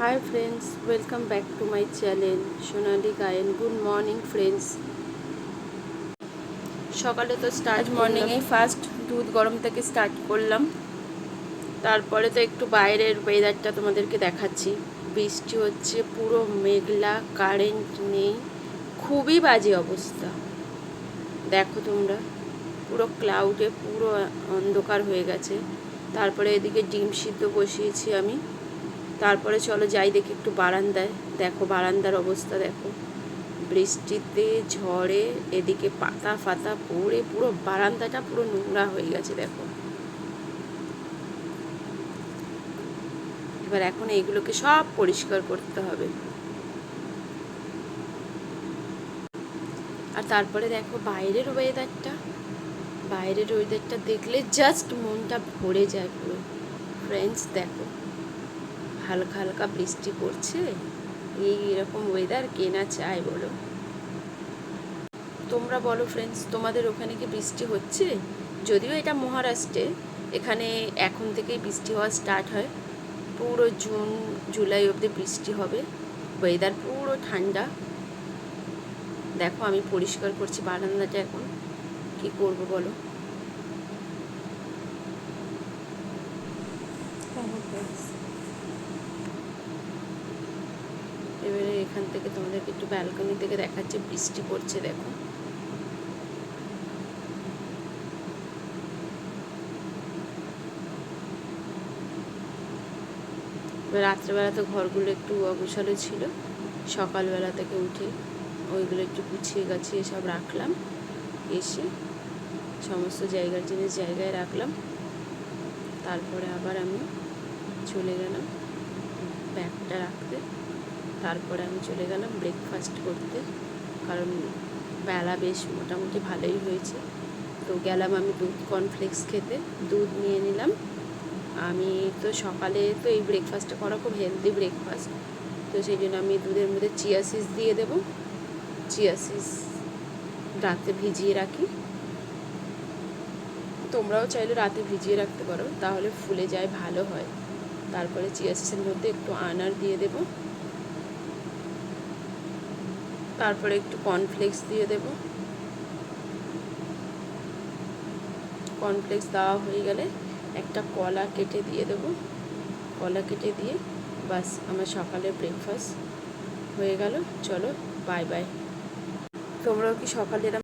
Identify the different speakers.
Speaker 1: Hi friends welcome back to my channel Sonali Gayen good morning friends সকালে তো start মর্নিংয়ে first দুধ গরম থেকে স্টার্ট করলাম। তারপরে তো একটু বাইরের ওয়েদারটা তোমাদেরকে দেখাচ্ছি। বৃষ্টি হচ্ছে পুরো মেঘলা কারেন্ট নেই। খুবই বাজে অবস্থা। দেখো তোমরা পুরো ক্লাউডে পুরো অন্ধকার হয়ে গেছে। তারপরে এদিকে ডিম সিদ্ধ বসিয়েছি আমি। তারপরে চলো যাই দেখি একটু বারান্দায়। দেখো বারান্দার অবস্থা দেখো। বৃষ্টিতে, ঝড়ে, এদিকে পাতা ফাতা পড়ে, পুরো বারান্দাটা পুরো নোংরা হয়ে গেছে দেখো। এবার এখন এইগুলোকে সব পরিষ্কার করতে হবে। আর তারপরে দেখো বাইরের ওয়েদারটা বাইরের ওয়েদারটা দেখলে জাস্ট মনটা ভরে যায় পুরো। ফ্রেন্ডস দেখো। হালকা হালকা বৃষ্টি পড়ছে। এই এরকম ওয়েদার কে না চায় বলো। তোমরা বলো ফ্রেন্ডস তোমাদের ওখানে কি বৃষ্টি হচ্ছে? যদিও এটা মহারাষ্ট্রে, এখানে এখন থেকেই বৃষ্টি হওয়া স্টার্ট হয়। পুরো জুন, জুলাই অবধি বৃষ্টি হবে। ওয়েদার পুরো ঠান্ডা। দেখো আমি পরিষ্কার করছি বারান্দাটা এখন। কি করব বলো? এবারে এখান থেকে তোমাদেরকে একটু ব্যালকনি থেকে দেখাচ্ছে, বৃষ্টি পড়ছে দেখো। রাত্রেবেলা তো ঘরগুলো একটু অগোছালো ছিল, সকালবেলা থেকে উঠে ওইগুলো একটু গুছিয়ে গাছিয়ে সব রাখলাম, এসে সমস্ত জায়গার জিনিস জায়গায় রাখলাম, তারপরে আবার আমি চলে গেলাম ব্যাগটা রাখতে। তারপরে আমি চলে গেলাম ব্রেকফাস্ট করতে। কারণ বেলা বেশ মোটামুটি ভালোই হয়েছে। তো গেলাম আমি দুধ কর্নফ্লেক্স খেতে। দুধ নিয়ে নিলাম। আমি তো সকালে তো এই ব্রেকফাস্টটা করা খুব হেলদি ব্রেকফাস্ট তো সেই জন্য আমি দুধের মধ্যে চিয়াসিস দিয়ে দেব। চিয়াসিস রাতে ভিজিয়ে রাখি। তোমরাও চাইলে রাতে ভিজিয়ে রাখতে পারো। তাহলে ফুলে যায়, ভালো হয়। তারপরে চিয়াসিসের মধ্যে একটু আনার দিয়ে দেব। তারপরে একটু কর্নফ্লেক্স দিয়ে দেব। কর্নফ্লেক্স দেওয়া হয়ে গেলে একটা কলা কেটে দিয়ে দেব। কলা কেটে দিয়ে বাস আমার সকালে ব্রেকফাস্ট হয়ে গেল। চলো বাই বাই তোমরাও কি সকালে